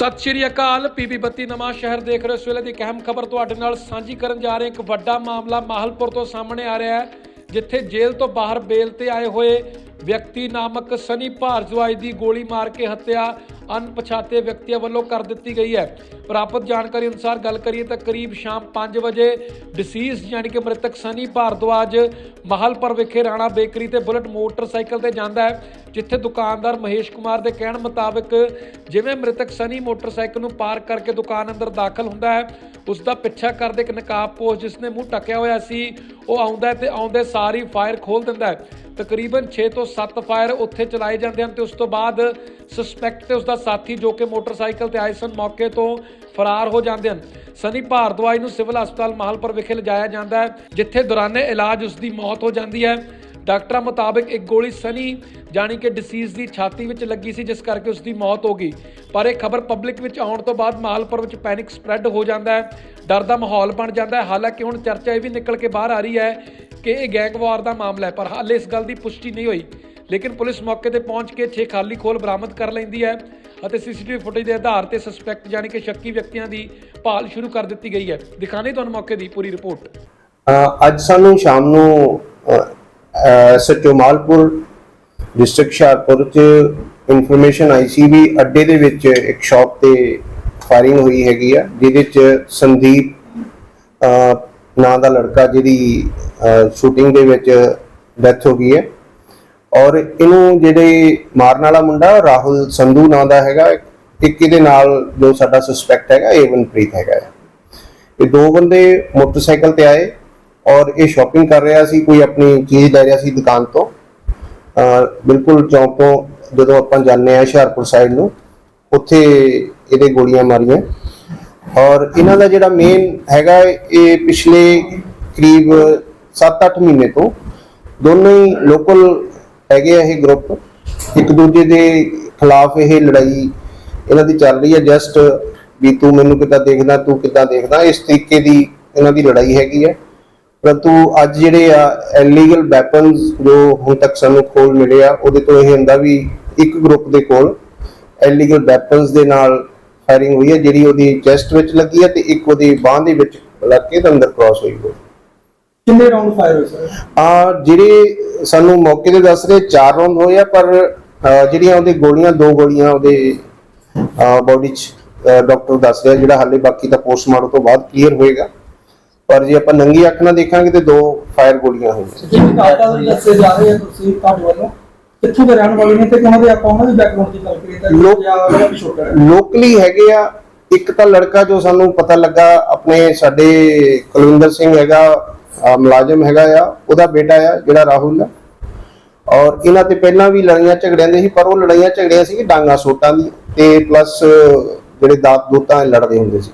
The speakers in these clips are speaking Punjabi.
ਸਤਿ ਸ਼੍ਰੀ ਅਕਾਲ। ਪੀਪੀ ਬੱਤੀ ਨਵਾਂ ਸ਼ਹਿਰ ਦੇਖ ਰਹੇ ਹੋ। ਇਸ ਵੇਲੇ ਦੀ ਇੱਕ ਅਹਿਮ ਖਬਰ ਤੁਹਾਡੇ ਨਾਲ ਸਾਂਝੀ ਕਰਨ ਜਾ ਰਹੇ ਇੱਕ ਵੱਡਾ ਮਾਮਲਾ ਮਾਹਲਪੁਰ ਤੋਂ ਸਾਹਮਣੇ ਆ ਰਿਹਾ ਹੈ, ਜਿੱਥੇ ਜੇਲ੍ਹ ਤੋਂ ਬਾਹਰ ਬੇਲ ਤੇ ਆਏ ਹੋਏ ਵਿਅਕਤੀ ਨਾਮਕ ਸਨੀ ਭਾਰਜਵਾਜ ਦੀ ਗੋਲੀ ਮਾਰ ਕੇ ਹੱਤਿਆ ਅਣਪਛਾਤੇ ਵਿਅਕਤੀਆਂ ਵੱਲੋਂ ਕਰ ਦਿੱਤੀ ਗਈ ਹੈ। ਪ੍ਰਾਪਤ ਜਾਣਕਾਰੀ ਅਨੁਸਾਰ ਗੱਲ ਕਰੀਏ ਤਾਂ ਕਰੀਬ ਸ਼ਾਮ 5 ਵਜੇ ਡਿਸੀਜ਼ ਯਾਨੀ ਕਿ ਮ੍ਰਿਤਕ ਸਨੀ ਭਾਰਦਵਾਜ ਮਹਲਪੁਰ ਵਿਖੇ ਰਾਣਾ ਬੇਕਰੀ ਤੇ ਬੁਲਟ ਮੋਟਰਸਾਈਕਲ ਤੇ ਜਾਂਦਾ ਹੈ, ਜਿੱਥੇ ਦੁਕਾਨਦਾਰ ਮਹੇਸ਼ ਕੁਮਾਰ ਦੇ ਕਹਿਣ ਮੁਤਾਬਕ ਜਿਵੇਂ ਮ੍ਰਿਤਕ ਸਨੀ ਮੋਟਰਸਾਈਕਲ ਨੂੰ ਪਾਰਕ ਕਰਕੇ ਦੁਕਾਨ ਅੰਦਰ ਦਾਖਲ ਹੁੰਦਾ ਹੈ ਉਸ ਦਾ ਪਿੱਛਾ ਕਰਦੇ ਇੱਕ ਨਕਾਬਪੋਸ਼ ਜਿਸ ਨੇ ਮੂੰਹ ਟੱਕਿਆ ਹੋਇਆ ਸੀ, ਉਹ ਆਉਂਦਾ ਹੈ ਤੇ ਆਉਂਦੇ ਸਾਰੀ ਫਾਇਰ ਖੋਲ ਦਿੰਦਾ ਹੈ। ਤਕਰੀਬਨ 6 ਤੋਂ 7 ਫਾਇਰ ਉੱਥੇ ਚਲਾਏ ਜਾਂਦੇ ਹਨ ਤੇ ਉਸ ਤੋਂ ਬਾਅਦ ਸਸਪੈਕਟ ਤੇ ਉਸ ਦਾ ਸਾਥੀ ਜੋ ਕਿ ਮੋਟਰਸਾਈਕਲ ਤੇ ਆਏ ਸਨ ਮੌਕੇ ਤੋਂ ਫਰਾਰ ਹੋ ਜਾਂਦੇ ਹਨ। ਸਨੀ ਭਾਰਦਵਾਜ ਨੂੰ ਸਿਵਲ ਹਸਪਤਾਲ ਮਾਹਲਪੁਰ ਵਿਖੇ ਲਿਜਾਇਆ ਜਾਂਦਾ ਹੈ, ਜਿੱਥੇ ਦੌਰਾਨੇ ਇਲਾਜ ਉਸ ਦੀ ਮੌਤ ਹੋ ਜਾਂਦੀ ਹੈ। ਡਾਕਟਰਾਂ ਮੁਤਾਬਕ ਇੱਕ ਗੋਲੀ ਸਨੀ ਜਾਣੀ ਕਿ ਡਿਸੀਜ਼ ਦੀ ਛਾਤੀ ਵਿੱਚ ਲੱਗੀ ਸੀ, ਜਿਸ ਕਰਕੇ ਉਸ ਦੀ ਮੌਤ ਹੋ ਗਈ। ਪਰ ਇਹ ਖਬਰ ਪਬਲਿਕ ਵਿੱਚ ਆਉਣ ਤੋਂ ਬਾਅਦ ਮਾਹਲਪੁਰ ਵਿੱਚ ਪੈਨਿਕ ਸਪਰੈਡ ਹੋ ਜਾਂਦਾ ਹੈ। ਡਰ ਦਾ ਮਾਹੌਲ ਬਣ ਜਾਂਦਾ ਹੈ। ਹਾਲਾਂਕਿ ਹੁਣ ਚਰਚਾ ਇਹ ਵੀ ਨਿਕਲ ਕੇ ਬਾਹਰ ਆ ਰਹੀ ਹੈ ਕਿ ਇਹ ਗੈਂਗਵਾਰ ਦਾ ਮਾਮਲਾ ਹੈ, ਪਰ ਹਾਲੇ ਇਸ ਗੱਲ ਦੀ ਪੁਸ਼ਟੀ ਨਹੀਂ ਹੋਈ। ਲੇਕਿਨ ਪੁਲਿਸ ਮੌਕੇ ਤੇ ਪਹੁੰਚ ਕੇ 6 ਖਾਲੀ ਖੋਲ ਬਰਾਮਦ ਕਰ ਲੈਂਦੀ ਹੈ ਅਤੇ ਸੀਸੀਟੀਵੀ ਫੁਟੇਜ ਦੇ ਆਧਾਰ ਤੇ ਸਸਪੈਕਟ ਜਾਣੀ ਕਿ ਸ਼ੱਕੀ ਵਿਅਕਤੀਆਂ ਦੀ ਭਾਲ ਸ਼ੁਰੂ ਕਰ ਦਿੱਤੀ ਗਈ ਹੈ। ਦਿਖਾਣੇ ਤੁਹਾਨੂੰ ਮੌਕੇ ਦੀ ਪੂਰੀ ਰਿਪੋਰਟ। ਅੱਜ ਸਾਨੂੰ ਸ਼ਾਮ ਨੂੰ ਸੱਚੋ ਡਿਸਟ੍ਰਿਕਟ ਹੁਸ਼ਿਆਰਪੁਰ ਚ ਇਨਫੋਰਮੇਸ਼ਨ ਆਈ ਸੀ ਵੀ ਅੱਡੇ ਦੇ ਵਿੱਚ ਇੱਕ ਸ਼ਾਪ ਤੇ ਫਾਇਰਿੰਗ ਹੋਈ ਹੈਗੀ ਆ, ਜਿਹਦੇ ਚ ਸੰਦੀਪ ਨਾਂ ਦਾ ਲੜਕਾ ਜਿਹਦੀ ਸ਼ੂਟਿੰਗ ਦੇ ਵਿੱਚ ਡੈਥ ਹੋ ਗਈ ਹੈ। ਔਰ ਇਹਨੂੰ ਜਿਹੜੇ ਮਾਰਨ ਵਾਲਾ ਮੁੰਡਾ, ਰਾਹੁਲ ਸੰਧੂ ਨਾਂ ਦਾ ਹੈਗਾ, ਇੱਕ ਇਹਦੇ ਨਾਲ ਜੋ ਸਾਡਾ ਸਸਪੈਕਟ ਹੈਗਾ ਏਵਨਪ੍ਰੀਤ ਹੈਗਾ ਹੈ। ਇਹ ਦੋ ਬੰਦੇ ਮੋਟਰਸਾਈਕਲ ਤੇ ਆਏ ਔਰ ਇਹ ਸ਼ਾਪਿੰਗ ਕਰ ਰਿਹਾ ਸੀ, ਕੋਈ ਆਪਣੀ ਚੀਜ਼ ਲੈ ਰਿਹਾ ਸੀ ਦੁਕਾਨ ਤੋਂ। ਬਿਲਕੁਲ ਚੌਂਕ ਤੋਂ ਜਦੋਂ ਆਪਾਂ ਜਾਂਦੇ ਆ ਹੁਸ਼ਿਆਰਪੁਰ ਸਾਈਡ ਨੂੰ, ਉੱਥੇ ਇਹਦੇ ਗੋਲੀਆਂ ਮਾਰੀਆਂ। ਔਰ ਇਹਨਾਂ ਦਾ ਜਿਹੜਾ ਮੇਨ ਹੈਗਾ ਇਹ ਪਿਛਲੇ ਕਰੀਬ 7-8 ਮਹੀਨੇ ਤੋਂ ਦੋਨੋਂ ਹੀ ਲੋਕਲ ਹੈਗੇ ਆ ਇਹ ਗਰੁੱਪ ਇੱਕ ਦੂਜੇ ਦੇ ਖਿਲਾਫ ਇਹ ਲੜਾਈ ਇਹਨਾਂ ਦੀ ਚੱਲ ਰਹੀ ਹੈ ਜਸਟ ਵੀ ਤੂੰ ਮੈਨੂੰ ਕਿੱਦਾਂ ਦੇਖਦਾ, ਤੂੰ ਕਿੱਦਾਂ ਦੇਖਦਾ, ਇਸ ਤਰੀਕੇ ਦੀ ਇਹਨਾਂ ਦੀ ਲੜਾਈ ਹੈਗੀ ਹੈ ਪਰੰਤੂ ਅੱਜ ਜਿਹੜੇ ਆ ਇਲੀਗਲ ਵੈਪਨਸ ਜੋ ਹੁਣ ਤੱਕ ਸਾਨੂੰ ਖੋਲ ਮਿਲੇ ਆ, ਉਹਦੇ ਤੋਂ ਇਹ ਹੁੰਦਾ ਵੀ ਇੱਕ ਗਰੁੱਪ ਦੇ ਕੋਲ ਇਲੀਗਲ ਵੈਪਨਸ ਦੇ ਨਾਲ ਫਾਇਰਿੰਗ ਹੋਈ ਹੈ ਜਿਹੜੀ ਉਹਦੀ ਚੈਸਟ ਵਿੱਚ ਲੱਗੀ ਹੈ ਤੇ ਇੱਕ ਉਹਦੀ ਬਾਹ ਦੇ ਵਿੱਚ ਲੱਗ ਕੇ ਤੇ ਅੰਦਰ ਕ੍ਰਾਸ ਹੋਈ ਹੋਈ। ਕਿੰਨੇ ਰਾਉਂਡ ਫਾਇਰ ਹੋਏ ਸਰ ਆ ਜਿਹੜੇ ਸਾਨੂੰ ਮੌਕੇ ਤੇ ਦੱਸ ਰਹੇ ਚਾਰ ਰਾਉਂਡ ਹੋਏ ਆ ਪਰ ਅਹ, ਜਿਹੜੀਆਂ ਉਹਦੇ ਗੋਲੀਆਂ ਦੋ ਗੋਲੀਆਂ ਉਹਦੇ ਬਾਡੀ ਚ ਡਾਕਟਰ ਦੱਸ ਰਿਹਾ ਜਿਹੜਾ ਹਾਲੇ ਬਾਕੀ ਦਾ ਪੋਸਟਮਾਰਟਮ ਤੋਂ ਬਾਅਦ ਕਲੀਅਰ ਹੋਏਗਾ। ਪਰ ਜੇ ਆਪਾਂ ਨੰਗੀ ਅੱਖ ਨਾਲ ਦੇਖਾਂਗੇ ਤੇ ਦੋ ਫਾਇਰ ਗੋਲੀਆਂ ਹੋਈਆਂ। ਜਿਵੇਂ ਕਾਟਾ ਦੇ ਦੱਸੇ ਜਾ ਰਹੇ ਆ ਤੁਸੀਂ ਤੁਹਾਡੇ ਵੱਲੋਂ। ਕਿੱਥੋਂ ਦੇ ਰਹਿਣ ਵਾਲੇ ਨੇ ਤੇ ਉਹਨਾਂ ਦੇ ਆਪਾਂ ਉਹਨਾਂ ਦੀ ਬੈਕਗ੍ਰਾਉਂਡ ਦੀ ਗੱਲ ਕਰੀਏ ਤਾਂ ਲੋਕ- ਜਾਂ ਉਹਨਾਂ ਦਾ ਪਿਛੋਕੜ ਹੈ। ਲੋਕਲੀ ਹੈਗੇ ਆ ਇੱਕ ਤਾਂ ਲੜਕਾ ਜੋ ਸਾਨੂੰ ਪਤਾ ਲੱਗਾ ਆਪਣੇ ਸਾਡੇ ਕੁਲਵਿੰਦਰ ਸਿੰਘ ਹੈਗਾ ਅਹ, ਮੁਲਾਜ਼ਮ ਹੈਗਾ ਆ ਉਹਦਾ ਬੇਟਾ ਆ ਜਿਹੜਾ ਰਾਹੁਲ ਆ। ਔਰ ਇਹਨਾਂ ਤੇ ਪਹਿਲਾਂ ਵੀ ਲੜਾਈਆਂ ਝਗੜਿਆਂ ਦੇ ਸੀ ਪਰ ਉਹ ਲੜਾਈਆਂ ਝਗੜਿਆਂ ਸੀ ਡਾਂਗਾ ਸੋਟਾਂ ਦੀ ਤੇ ਪਲੱਸ ਜਿਹੜੇ ਦਾਤ ਦੂਤਾਂ ਲੜਦੇ ਹੁੰਦੇ ਸੀ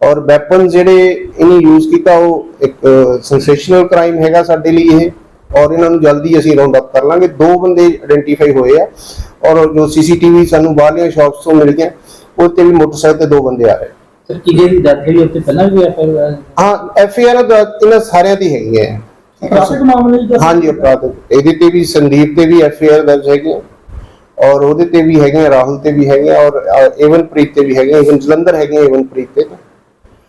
ਔਰ ਵੈਪਨ ਜਿਹੜੇ ਇਹਨੇ ਯੂਜ਼ ਕੀਤਾ ਉਹ ਇੱਕ ਸੈਂਸੇਸ਼ਨਲ ਕ੍ਰਾਈਮ ਹੈਗਾ ਸਾਡੇ ਲਈ ਇਹ। ਔਰ ਇਹਨਾਂ ਨੂੰ ਜਲਦੀ ਅਸੀਂ ਰਾਉਂਡ ਅਪ ਕਰ ਲਾਂਗੇ। ਦੋ ਬੰਦੇ ਆਇਡੈਂਟੀਫਾਈ ਹੋਏ ਆ ਔਰ ਜੋ ਸੀਸੀਟੀਵੀ ਸਾਨੂੰ ਬਾਹਰਲੀਆਂ ਸ਼ਾਪਸ ਤੋਂ ਮਿਲ ਗਿਆ ਉਹ ਤੇ ਵੀ ਮੋਟਰਸਾਈਕਲ ਤੇ ਦੋ ਬੰਦੇ ਆ ਰਹੇ। ਸਰ ਕਿਹਦੇ ਦੀ ਡੈਥ ਹੋਈ? ਉੱਤੇ ਪਹਿਲਾਂ ਵੀ ਐਫ ਹਾਂ? ਐਫ ਆਈ ਆਰ ਇਹਨਾਂ ਸਾਰਿਆਂ ਦੀ ਹੈਗੀ ਹੈ। ਟ੍ਰੈਫਿਕ ਮਾਮਲੇ ਦੀ ਹਾਂਜੀ ਅਪਰਾਧ ਇਹਦੇ ਤੇ ਵੀ ਸੰਦੀਪ ਤੇ ਵੀ ਐਫ ਆਈ ਆਰ ਦਰਜ ਹੈਗੀ ਔਰ ਉਹਦੇ ਤੇ ਵੀ ਹੈਗੇ ਰਾਹੁਲ ਤੇ ਵੀ ਹੈਗੇ ਔਰ ਏਵਨਪ੍ਰੀਤ ਤੇ ਵੀ ਹੈਗੇ even ਜਲੰਧਰ ਹੈਗੇ ਆ ਏਵਨਪ੍ਰੀਤ ਤੇ।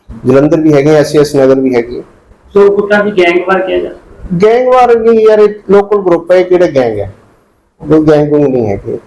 ਜਲੰਧਰ ਵੀ ਹੈਗੇ ਐਸਐਸ ਨਗਰ ਵੀ ਹੈਗੇ। ਸੋ ਕੁੱਟਾਂ ਦੀ ਗੈਂਗ ਵਾਰ ਕਿਹਾ ਜਾ ਗੈਂਗ ਵਾਰ ਵੀ ਯਾਰ ਲੋਕਲ ਗਰੁੱਪ ਹੈ ਕਿਹੜੇ ਗੈਂਗ ਹੈ? ਕੋਈ ਗੈਂਗ ਨਹੀਂ ਹੈਗੇ।